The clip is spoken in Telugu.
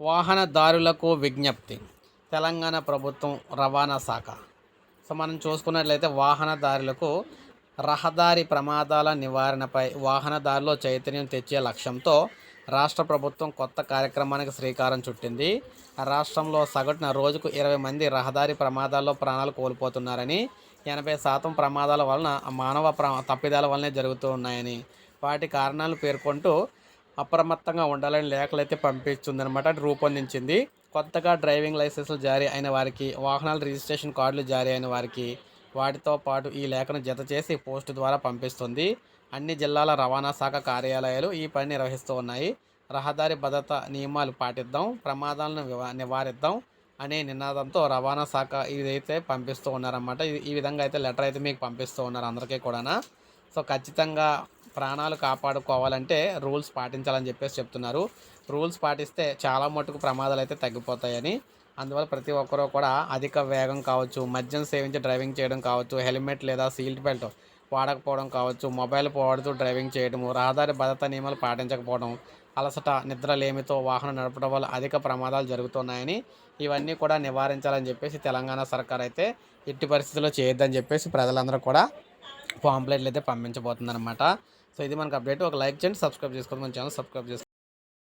వాహనదారులకు విజ్ఞప్తి. తెలంగాణ ప్రభుత్వం రవాణా శాఖ. సో మనం చూసుకున్నట్లయితే వాహనదారులకు రహదారి ప్రమాదాల నివారణపై వాహనదారులో చైతన్యం తెచ్చే లక్ష్యంతో రాష్ట్ర ప్రభుత్వం కొత్త కార్యక్రమానికి శ్రీకారం చుట్టింది. రాష్ట్రంలో సగటున రోజుకు ఇరవై మంది రహదారి ప్రమాదాల్లో ప్రాణాలు కోల్పోతున్నారని ఎనభై శాతం ప్రమాదాల వలన మానవ ప్ర తప్పిదాల వలనే జరుగుతూ ఉన్నాయని వాటి కారణాలు పేర్కొంటూ అప్రమత్తంగా ఉండాలని లేఖలు అయితే పంపిస్తుందన్నమాట రూపొందించింది. కొత్తగా డ్రైవింగ్ లైసెన్సులు జారీ అయిన వారికి వాహనాల రిజిస్ట్రేషన్ కార్డులు జారీ అయిన వారికి వాటితో పాటు ఈ లేఖను జత చేసి పోస్టు ద్వారా పంపిస్తుంది. అన్ని జిల్లాల రవాణా శాఖ కార్యాలయాలు ఈ పని నిర్వహిస్తూ ఉన్నాయి. రహదారి భద్రత నియమాలు పాటిద్దాం ప్రమాదాలను నివారిద్దాం అనే నినాదంతో రవాణా శాఖ ఇదైతే పంపిస్తూ ఉన్నారన్నమాట. ఈ విధంగా అయితే లెటర్ అయితే మీకు పంపిస్తూ ఉన్నారు అందరికీ కూడా సో ఖచ్చితంగా ప్రాణాలు కాపాడుకోవాలంటే రూల్స్ పాటించాలని చెప్పేసి చెప్తున్నారు. రూల్స్ పాటిస్తే చాలా మటుకు ప్రమాదాలు అయితే తగ్గిపోతాయని. అందువల్ల ప్రతి ఒక్కరూ కూడా అధిక వేగం కావచ్చు మద్యం సేవించి డ్రైవింగ్ చేయడం కావచ్చు హెల్మెట్ లేదా సీట్ బెల్ట్ వాడకపోవడం కావచ్చు మొబైల్ వాడుతూ డ్రైవింగ్ చేయడము రహదారి భద్రతా నియమాలు పాటించకపోవడం అలసట నిద్రలేమితో వాహనం నడపడం వల్ల అధిక ప్రమాదాలు జరుగుతున్నాయని ఇవన్నీ కూడా నివారించాలని చెప్పేసి తెలంగాణ సర్కార్ అయితే ఎట్టి పరిస్థితుల్లో చేయొద్దని చెప్పేసి ప్రజలందరూ కూడా పాంప్లెట్లు అయితే పంపించబోతుందన్నమాట. సో ఇది మనకు అప్డేట్. ఒక లైక్ చేయండి సబ్స్క్రైబ్ చేసుకోండి మన ఛానల్ సబ్స్క్రైబ్ చేసుకోండి.